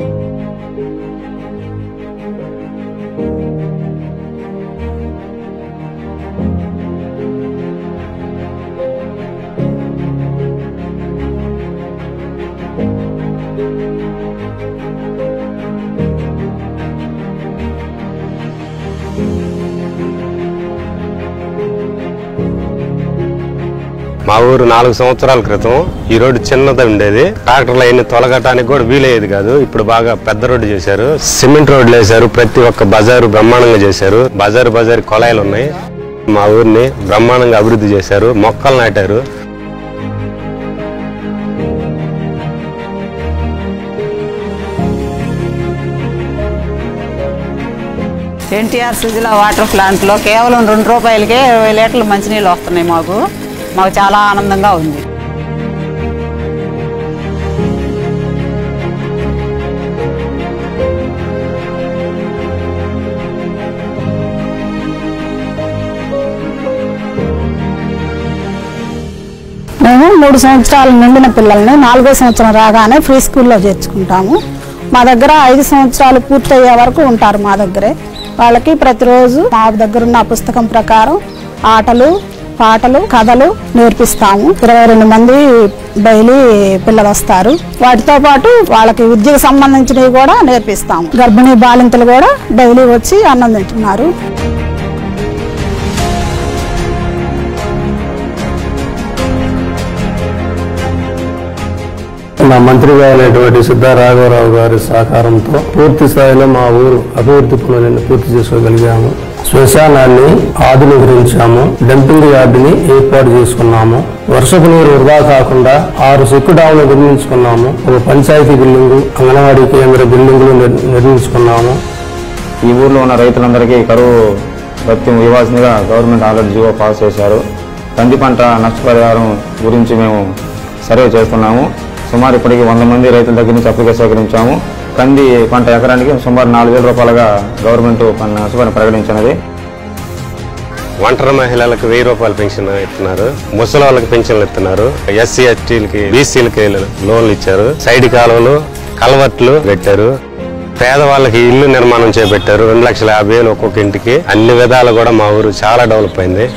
Thank you. మా ఊరు నాలుగు సంవత్సరాల క్రితం ఈ రోడ్డు చిన్నది ఉండేది. ట్రాక్టర్లు అవన్నీ తొలగటానికి కూడా వీలయ్యేది కాదు. ఇప్పుడు బాగా పెద్ద రోడ్డు చేశారు. సిమెంట్ రోడ్లు వేశారు. ప్రతి ఒక్క బజారు బ్రహ్మాండంగా చేశారు. బజారు బజారు కొలాయిలు ఉన్నాయి. మా ఊరిని బ్రహ్మాండంగా అభివృద్ధి చేశారు. మొక్కలు నాటారు. ఎన్టీఆర్ సుజల వాటర్ ప్లాంట్లో కేవలం రెండు రూపాయలకే ఇరవై లీటర్లు మంచినీళ్ళు వస్తున్నాయి మాకు. మాకు చాలా ఆనందంగా ఉంది. మేము మూడు సంవత్సరాలు నిండిన పిల్లల్ని నాలుగో సంవత్సరం రాగానే ఫ్రీ స్కూల్లో చేర్చుకుంటాము. మా దగ్గర ఐదు సంవత్సరాలు పూర్తయ్యే వరకు ఉంటారు మా దగ్గరే. వాళ్ళకి ప్రతిరోజు మా దగ్గర ఉన్న పుస్తకం ప్రకారం ఆటలు పాటలు కథలు నేర్పిస్తాము. ఇరవై రెండు మంది డైలీ పిల్లలు వస్తారు వాటితో పాటు వాళ్ళకి విద్యకు సంబంధించినవి కూడా నేర్పిస్తాము. గర్భిణీ బాలింతలు కూడా డైలీ వచ్చి అన్నం తింటున్నారు. మా మంత్రిగా గారైనటువంటి సిద్ధారాఘవరావు గారి సహకారంతో పూర్తి స్థాయిలో మా ఊరు అభివృద్ధి పనులను పూర్తి చేసుకోగలిగాము. శ్మశానాన్ని ఆధునీకరించాము డంపింగ్ యార్డుని ఏర్పాటు చేసుకున్నాము. వర్షపు నీరు వృధా కాకుండా ఆరు చెక్కు డాములు నిర్మించుకున్నాము. ఒక పంచాయతీ బిల్డింగు అంగన్వాడీ కేంద్ర బిల్డింగులు నిర్మించుకున్నాము. ఈ ఊర్లో ఉన్న రైతులందరికీ కరువు భత్యం ఇవ్వాల్సిందిగా గవర్నమెంట్ ఆల్రెడీ జీవో పాస్ చేశారు. కంది పంట నష్టపరిహారం గురించి మేము సర్వే చేస్తున్నాము. సుమారు ఇప్పటికి వంద మంది రైతుల దగ్గర నుంచి అప్లికేషన్ సేకరించాము. కంది పంట ఎకరానికి సుమారు నాలుగు వేల రూపాయలుగా గవర్నమెంట్ పన్ను ప్రకటించినది ఒంటరి మహిళలకు వెయ్యి రూపాయల పెన్షన్ ఇస్తున్నారు. ముసలి వాళ్ళకి పెన్షన్లు ఇస్తున్నారు. ఎస్సీ ఎస్టీలకి బీసీలకి లోన్లు ఇచ్చారు. సైడ్ కాలువలు కలవట్లు పెట్టారు. పేదవాళ్ళకి ఇల్లు నిర్మాణం చేపట్టారు. రెండు లక్షల యాభై వేలు ఒక్కొక్క ఇంటికి. అన్ని విధాలు కూడా మా ఊరు చాలా డెవలప్ అయింది.